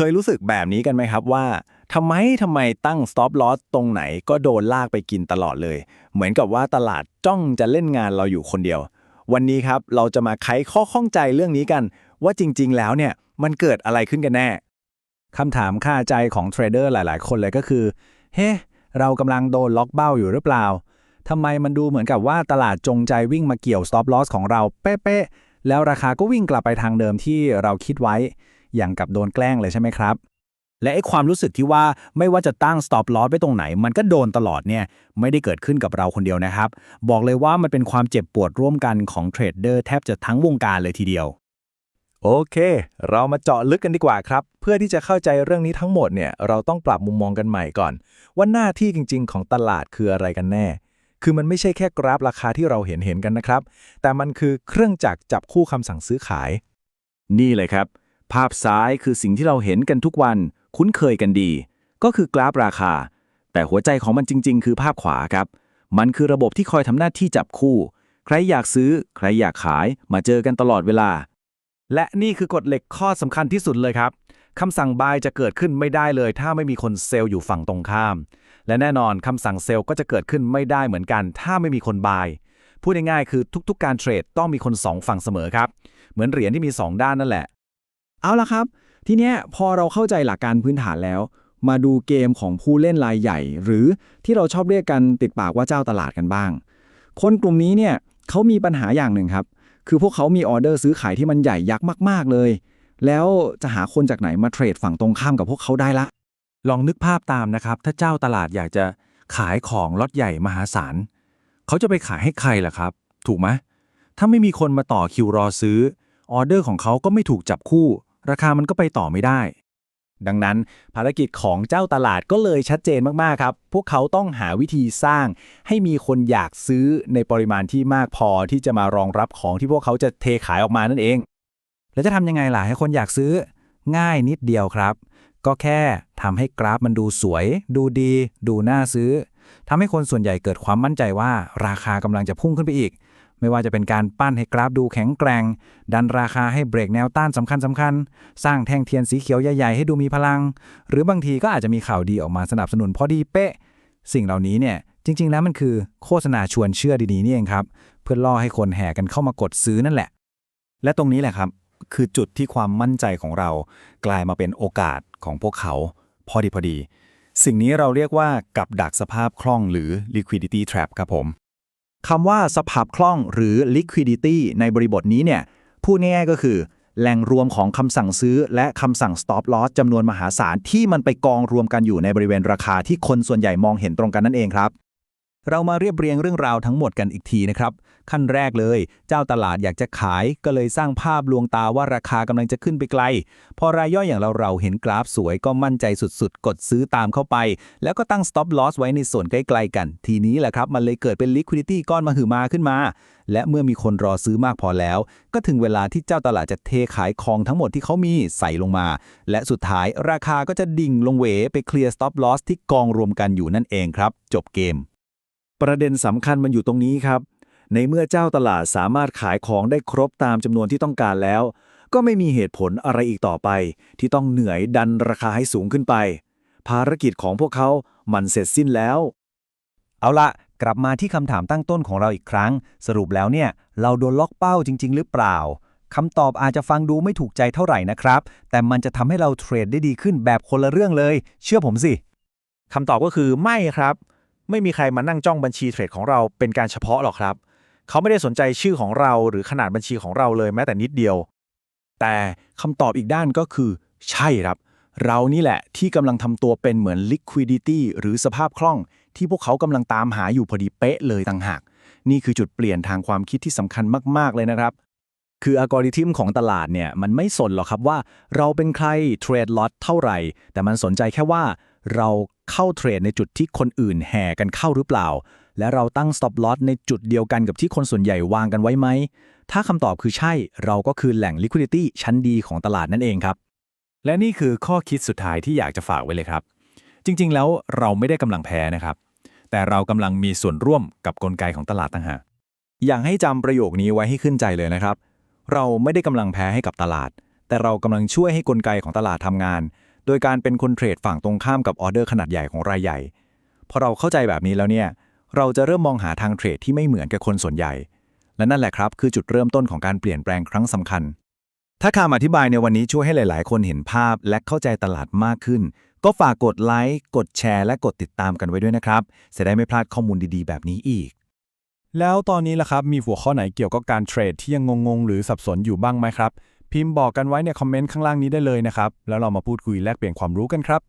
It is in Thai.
เคยรู้สึกแบบนี้กันไหมครับว่าทำไมทำไมตั้ง stop loss ตรงไหนก็โดนลากไปกินตลอดเลย เหมือนกับว่าตลาดจ้องจะเล่นงานเราอยู่คนเดียว วันนี้ครับเราจะมาไขข้อข้องใจเรื่องนี้กัน ว่าจริง ๆ แล้วเนี่ยมันเกิดอะไรขึ้นกันแน่คำถามค่าใจของเทรดเดอร์หลาย ๆ คนเลยก็คือ เฮ้เรากำลังโดนล็อกเบ้าอยู่หรือเปล่าทำไมมันดูเหมือนกับว่าตลาดจงใจวิ่งมาเกี่ยว stop loss ของเราเป๊ะๆแล้วราคาก็วิ่งกลับไปทางเดิมที่เราคิดไว้ อย่างกับโดนแกล้งเลยใช่ไหมครับ และไอ้ความรู้สึกที่ว่าไม่ว่าจะตั้ง stop loss ไว้ตรงไหน มันก็โดนตลอดเนี่ยไม่ได้เกิดขึ้นกับเราคนเดียวนะครับ บอกเลยว่ามันเป็นความเจ็บปวดร่วมกันของเทรดเดอร์แทบจะทั้งวงการเลยทีเดียวโอเค เรามาเจาะลึกกันดีกว่าครับ เพื่อที่จะเข้าใจเรื่องนี้ทั้งหมดเนี่ย เราต้องปรับมุมมองกันใหม่ก่อน ว่าหน้าที่จริง ๆ ของตลาดคืออะไรกันแน่ คือมันไม่ใช่แค่กราฟราคาที่เราเห็นเห็นกันนะครับ แต่มันคือเครื่องจักรจับคู่คำสั่งซื้อขาย นี่เลยครับ ภาพซ้ายคือสิ่งที่เราเห็นกันทุกวัน คุ้นเคยกันดี ก็คือกราฟราคา แต่หัวใจของมันจริง ๆ คือภาพขวาครับ มันคือระบบที่คอยทำหน้าที่จับคู่ ใครอยากซื้อ ใครอยากขาย มาเจอกันตลอดเวลา และนี่คือกฎเหล็กข้อสำคัญที่สุดเลยครับคำสั่ง buy จะเกิดขึ้นไม่ได้เลย ถ้าไม่มีคนเซลล์อยู่ฝั่งตรงข้าม และแน่นอนคำสั่งเซลล์ก็จะเกิดขึ้นไม่ได้เหมือนกัน ถ้าไม่มีคน buy พูดง่ายๆคือทุกๆ การเทรดต้องมีคนสองฝั่งเสมอครับ เหมือนเหรียญที่มีสองด้านนั่นแหละ เอาละครับ ทีเนี้ยพอเราเข้าใจหลักการพื้นฐานแล้ว มาดูเกมของผู้เล่นรายใหญ่ หรือที่เราชอบเรียกกันติดปากว่าเจ้าตลาดกันบ้าง คนกลุ่มนี้เนี่ยเขามีปัญหาอย่างหนึ่งครับ คือพวกเขามีออเดอร์ซื้อขายที่มันใหญ่ยักษ์มาก ๆ เลย แล้วจะหาคนจากไหนมาเทรดฝั่งตรงข้ามกับพวกเขาได้ละ ลองนึกภาพตามนะครับ ถ้าเจ้าตลาดอยากจะขายของล็อตใหญ่มหาศาลเขาจะไปขายให้ใครล่ะครับ ถูกไหมถ้าไม่มีคนมาต่อคิวรอซื้อออเดอร์ของเขาก็ไม่ถูกจับคู่ ราคามันก็ไปต่อไม่ได้ ดังนั้นภารกิจของเจ้าตลาดก็เลยชัดเจนมาก ๆ ครับ พวกเขาต้องหาวิธีสร้าง ให้มีคนอยากซื้อในปริมาณที่มากพอที่จะมารองรับของที่พวกเขาจะเทขายออกมานั่นเอง แล้วจะทำยังไงล่ะให้คนอยากซื้อ ง่ายนิดเดียวครับ ก็แค่ทำให้กราฟมันดูสวย ดูดี ดูน่าซื้อทำให้คนส่วนใหญ่เกิดความมั่นใจว่า ราคากำลังจะพุ่งขึ้นไปอีก ไม่ว่าจะเป็นการปั้นให้กราฟดูแข็งแกร่ง ดันราคาให้เบรกแนวต้านสำคัญสำคัญ สร้างแท่งเทียนสีเขียวใหญ่ๆให้ดูมีพลัง หรือบางทีก็อาจจะมีข่าวดีออกมาสนับสนุนพอดีเป๊ะ สิ่งเหล่านี้เนี่ยจริง ๆ แล้วมันคือโฆษณาชวนเชื่อดีๆนี่เองครับ เพื่อล่อให้คนแห่กันเข้ามากดซื้อนั่นแหละ และตรงนี้แหละครับ คือจุดที่ความมั่นใจของเรา กลายมาเป็นโอกาสของพวกเขา พอดีพอดี สิ่งนี้เราเรียกว่ากับดักสภาพคล่องหรือ liquidity trap ครับผม คำว่าสภาพคล่องหรือ liquidity ในบริบทนี้เนี่ยพูดง่ายๆก็คือ แหล่งรวมของคำสั่งซื้อ และคำสั่ง stop loss จำนวนมหาศาลที่มันไปกองรวมกันอยู่ในบริเวณราคาที่คนส่วนใหญ่มองเห็นตรงกันนั่นเองครับ เรามาเรียบเรียงเรื่องราวทั้งหมดกันอีกทีนะครับ ขั้นแรกเลย เจ้าตลาดอยากจะขายก็เลยสร้างภาพลวงตาว่าราคากำลังจะขึ้นไปไกล พอรายย่อยอย่างเราเราเห็นกราฟสวยก็มั่นใจสุดๆ กดซื้อตามเข้าไป แล้วก็ตั้ง stop loss ไว้ในส่วนใกล้ๆกัน ทีนี้แหละครับ มันเลยเกิดเป็น liquidity ก้อนมาหือมาขึ้นมา และเมื่อมีคนรอซื้อมากพอแล้ว ก็ถึงเวลาที่เจ้าตลาดจะเทขายของทั้งหมดที่เขามีใส่ลงมา และสุดท้ายราคาก็จะดิ่งลงเหวไปเคลียร์ stop loss ที่กองรวมกันอยู่นั่นเองครับ จบเกม ประเด็นสำคัญมันอยู่ตรงนี้ครับ ในเมื่อเจ้าตลาดสามารถขายของได้ครบตามจำนวนที่ต้องการแล้ว ก็ไม่มีเหตุผลอะไรอีกต่อไป ที่ต้องเหนื่อยดันราคาให้สูงขึ้นไป ภารกิจของพวกเขา มันเสร็จสิ้นแล้ว เอาละกลับมาที่คำถามตั้งต้นของเราอีกครั้ง สรุปแล้วเนี่ย เราโดนล็อกเป้าจริง ๆ หรือเปล่าคำตอบอาจจะฟังดูไม่ถูกใจเท่าไหร่นะครับ แต่มันจะทำให้เราเทรดได้ดีขึ้นแบบคนละเรื่องเลย เชื่อผมสิคำตอบก็คือไม่ครับ ไม่มีใครมานั่งจ้องบัญชีเทรดของเราเป็นการเฉพาะหรอกครับ เขาไม่ได้สนใจชื่อของเราหรือขนาดบัญชีของเราเลยแม้แต่นิดเดียว แต่คำตอบอีกด้านก็คือ ใช่ครับ เรานี่แหละที่กำลังทำตัวเป็นเหมือน liquidity หรือสภาพคล่อง ที่พวกเขากำลังตามหาอยู่พอดีเป๊ะเลยต่างหาก นี่คือจุดเปลี่ยนทางความคิดที่สำคัญมากๆเลยนะครับคืออัลกอริทึมของตลาดเนี่ยมันไม่สนหรอกครับว่า เราเป็นใครเทรดล็อตเท่าไหร่ แต่มันสนใจแค่ว่า เรา เข้าเทรดในจุดที่คนอื่นแห่กันเข้าหรือเปล่า และเราตั้ง stop loss ในจุดเดียวกันกับที่คนส่วนใหญ่วางกันไว้ไหม ถ้าคำตอบคือใช่ เราก็คือแหล่ง liquidity ชั้นดีของตลาดนั่นเองครับ และนี่คือข้อคิดสุดท้ายที่อยากจะฝากไว้เลยครับ จริง ๆ แล้วเราไม่ได้กำลังแพ้นะครับ แต่เรากำลังมีส่วนร่วมกับกลไกของตลาดต่างหากอยากให้จำประโยคนี้ไว้ให้ขึ้นใจเลยนะครับ เราไม่ได้กำลังแพ้ให้กับตลาด แต่เรากำลังช่วยให้กลไกของตลาดทำงาน โดยการเป็นคนเทรดฝั่งตรงข้ามกับออเดอร์ขนาดใหญ่ของรายใหญ่พอเราเข้าใจแบบนี้แล้วเนี่ยเราจะเริ่มมองหาทางเทรดที่ไม่เหมือนกับคนส่วนใหญ่ และนั่นแหละครับคือจุดเริ่มต้นของการเปลี่ยนแปลงครั้งสำคัญ ถ้าคำอธิบายในวันนี้ช่วยให้หลาย ๆ คนเห็นภาพและเข้าใจตลาดมากขึ้น ก็ฝากกดไลค์กดแชร์ และกดติดตามกันไว้ด้วยนะครับจะได้ไม่พลาดข้อมูลดี ๆ แบบนี้อีก แล้วตอนนี้ล่ะครับมีหัวข้อไหนเกี่ยวกับการเทรดที่ยังงงๆ หรือสับสนอยู่บ้างไหมครับ พิมพ์บอกกันไว้ในคอมเมนต์ข้างล่างนี้ได้เลยนะครับ แล้วเรามาพูดคุยแลกเปลี่ยนความรู้กันครับ